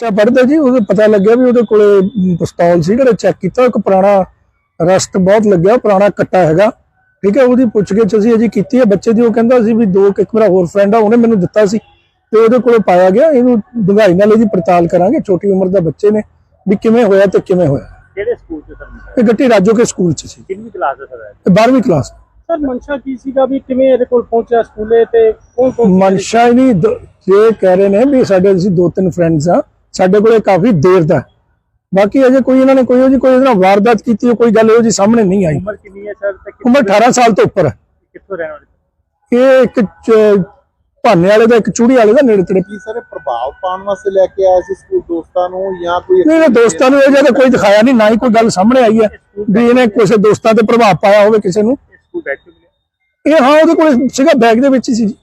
ਬੱਚਾ ਪੜਦਾ ਜੀ ਉਹਦੇ ਪਤਾ ਲੱਗਿਆ ਵੀ ਉਹਦੇ ਕੋਲੇ ਪਿਸਤੌਲ ਸੀ ਜਿਹੜਾ ਚੈੱਕ ਕੀਤਾ ਇੱਕ ਪੁਰਾਣਾ ਰਸਟ ਬਹੁਤ ਲੱਗਿਆ ਪੁਰਾਣਾ ਕੱਟਾ ਹੈਗਾ। ਠੀਕ ਹੈ ਉਹਦੀ ਪੁੱਛਗਿੱਛ ਅਸੀਂ ਅਜੀ ਕੀਤੀ ਹੈ। ਬੱਚੇ ਦੀ ਉਹ ਕਹਿੰਦਾ ਸੀ ਵੀ ਦੋ ਇੱਕ ਮੇਰਾ ਹੋਰ ਫਰੈਂਡ ਆ ਉਹਨੇ ਮੈਨੂੰ ਦਿੱਤਾ ਸੀ ਤੇ ਉਹਦੇ ਕੋਲੇ ਪਾਇਆ ਗਿਆ। ਇਹਨੂੰ ਡੂੰਘਾਈ ਨਾਲ ਇਹਦੀ ਪੜਤਾਲ ਕਰਾਂਗੇ। ਛੋਟੀ ਉਮਰ ਦਾ ਬੱਚੇ ਨੇ ਵੀ ਕਿਵੇਂ ਹੋਇਆ ਤੇ ਕਿਵੇਂ ਹੋਇਆ। ਕਿਹੜੇ ਸਕੂਲ ਚ ਸਰ? ਇਹ ਗੱਟੀ ਰਾਜੋ ਕੇ ਸਕੂਲ ਚ ਸੀ। ਕਿੰਨੀ ਕਲਾਸ ਦਾ ਸਰ? ਤੇ 12ਵੀਂ ਕਲਾਸ ਸਰ ਮਨਸ਼ਾ ਕੀ ਸੀਗਾ ਵੀ ਕਿਵੇਂ ਇਹਦੇ ਕੋਲ ਪਹੁੰਚਿਆ ਸਕੂਲੇ ਤੇ ਕੌਣ ਕੌਣ ਮਨਸ਼ਾ ਹੀ ਨਹੀਂ ਇਹ ਕਹਿ ਰਹੇ ਨੇ ਵੀ ਸਾਡੇ ਅਸੀਂ ਦੋ ਤਿੰਨ ਫਰੈਂਡਸ ਆ। ਸਾਡੇ ਕੋਲੇ ਕਾਫੀ ਦੇਰ ਦਾ। ਬਾਕੀ ਅਜੇ ਕੋਈ ਇਹਨਾਂ ਨੇ ਕੋਈ ਉਹਦੀ ਕੋਈ ਇਹਨਾਂ ਵਾਰਦਾਤ ਕੀਤੀ ਹੈ, ਕੋਈ ਗੱਲ ਇਹੋ ਜੀ ਸਾਹਮਣੇ ਨਹੀਂ ਆਈ। ਉਮਰ ਕਿੰਨੀ ਹੈ ਸਰ ਤੇ ਉਮਰ 18 ਸਾਲ ਤੋਂ ਉੱਪਰ ਹੈ। ਕਿੱਥੋਂ ਰਹਿਣ ਵਾਲੇ? ਇਹ ਇੱਕ ਭਾਨੇ ਵਾਲੇ ਦਾ ਇੱਕ ਚੂੜੀ ਵਾਲੇ ਦਾ ਨੇੜੇ ਤੇੜੇ। ਕੀ ਸਾਰੇ ਪ੍ਰਭਾਵ ਪਾਉਣ ਵਾਸਤੇ ਲੈ ਕੇ ਆਏ ਸੀ ਸਕੂਲ ਦੋਸਤਾਂ ਨੂੰ ਜਾਂ ਕੋਈ ਨਹੀਂ ਦੋਸਤਾਂ ਨੂੰ ਇਹ ਜਿਹਾ ਕੋਈ ਦਿਖਾਇਆ ਨਹੀਂ ਨਾ ਹੀ ਕੋਈ ਗੱਲ ਸਾਹਮਣੇ ਆਈ ਹੈ ਵੀ ਇਹਨੇ ਕਿਸੇ ਦੋਸਤਾਂ ਤੇ ਪ੍ਰਭਾਵ ਪਾਇਆ ਹੋਵੇ ਕਿਸੇ ਨੂੰ। ਇਹ ਹਾਂ ਉਹਦੇ ਕੋਲ ਸੀਗਾ ਬੈਗ ਦੇ ਵਿੱਚ ਹੀ ਸੀ ਜੀ।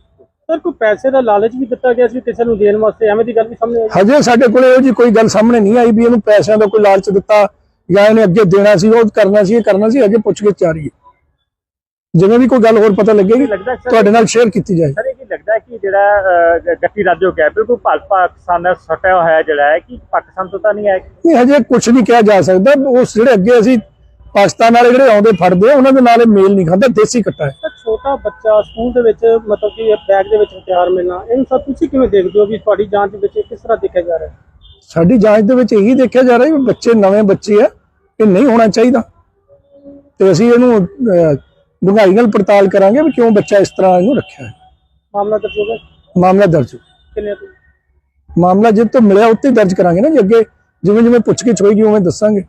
ਸਰ ਕੋਈ ਪੈਸੇ ਦਾ ਲਾਲਚ ਵੀ ਦਿੱਤਾ ਗਿਆ ਸੀ ਕਿਸੇ ਨੂੰ ਦੇਣ ਵਾਸਤੇ? ਐਵੇਂ ਦੀ ਗੱਲ ਵੀ ਸਾਹਮਣੇ ਆਈ? ਹਜੇ ਸਾਡੇ ਕੋਲੇ ਇਹੋ ਜੀ ਕੋਈ ਗੱਲ ਸਾਹਮਣੇ ਨਹੀਂ ਆਈ ਵੀ ਇਹਨੂੰ ਪੈਸਿਆਂ ਦਾ ਕੋਈ ਲਾਲਚ ਦਿੱਤਾ ਜਾਂ ਇਹਨੇ ਅੱਗੇ ਦੇਣਾ ਸੀ ਉਹ ਕਰਨਾ ਸੀ ਇਹ ਕਰਨਾ ਸੀ ਅਜੇ ਪੁੱਛ ਕੇ ਹੈ। ਜਿਵੇਂ ਵੀ ਕੋਈ ਗੱਲ ਹੋਰ ਪਤਾ ਲੱਗੇਗੀ ਤੁਹਾਡੇ ਨਾਲ ਸ਼ੇਅਰ ਕੀਤੀ ਜਾਏ। ਸਰ ਇਹ ਕੀ ਲੱਗਦਾ ਹੈ ਕਿ ਜਿਹੜਾ ਗੱਟੀ ਰਾਜੋ ਗਿਆ ਬਿਲਕੁਲ ਭਾਜਪਾ ਪਾਕਿਸਤਾਨ ਨਾਲ ਸਟਿਆ ਹੋਇਆ ਹੈ ਜਿਹੜਾ ਹੈ ਕਿ ਪਾਕਿਸਤਾਨ ਤੋਂ ਤਾਂ ਨਹੀਂ ਹੈ ਨਹੀਂ ਹਜੇ ਕੁਝ ਨਹੀਂ ਕਿਹਾ ਜਾ ਸਕਦਾ। ਉਸ ਜਿਹੜੇ ਅੱਗੇ ਅਸੀਂ ਪਾਕਿਸਤਾਨ ਵਾਲੇ ਜਿਹੜੇ ਆਉਂਦੇ ਫੜਦੇ ਉਹਨਾਂ ਦੇ ਨਾਲ ਇਹ ਮੇਲ ਨਹੀਂ ਖਾਂਦਾ ਦੇਸੀ ਕੱਟਾ ਹੈ। ਛੋਟਾ ਬੱਚਾ ਸਕੂਲ ਦੇ ਵਿੱਚ ਮਤਲਬ ਕਿ ਬੈਗ ਦੇ ਵਿੱਚ ਹਥਿਆਰ ਮਿਲਣਾ ਇਹਨੂੰ ਸਭ ਤੁਸੀਂ ਕਿਵੇਂ ਦੇਖਦੇ ਹੋ ਵੀ ਤੁਹਾਡੀ ਜਾਂਚ ਵਿੱਚ ਇਹ ਕਿਸ ਤਰ੍ਹਾਂ ਦੇਖਿਆ ਜਾ ਰਿਹਾ ਸਾਡੀ ਜਾਂਚ ਦੇ ਵਿੱਚ ਇਹੀ ਦੇਖਿਆ ਜਾ ਰਿਹਾ ਵੀ ਬੱਚੇ ਨਵੇਂ ਬੱਚੇ ਆ ਇਹ ਨਹੀਂ ਹੋਣਾ ਚਾਹੀਦਾ। ਤੇ ਅਸੀਂ ਇਹਨੂੰ ਡੂੰਘਾਈ ਨਾਲ ਪੜਤਾਲ ਕਰਾਂਗੇ ਵੀ ਕਿਉਂ ਬੱਚਾ ਇਸ ਤਰ੍ਹਾਂ ਇਹਨੂੰ ਰੱਖਿਆ ਹੈ। ਮਾਮਲਾ ਦਰਜ ਹੋ ਗਿਆ? ਮਾਮਲਾ ਦਰਜ। ਕਿੰਨੇ ਤੋਂ? ਮਾਮਲਾ ਜਿੱਦ ਤੋਂ ਮਿਲਿਆ ਉੱਤੇ ਦਰਜ ਕਰਾਂਗੇ ਨਾ ਜੀ ਅੱਗੇ। ਜਿਵੇਂ ਜਿਵੇਂ ਪੁੱਛਗਿੱਛ ਹੋਏਗੀ ਉਵੇਂ ਦੱਸਾਂਗੇ।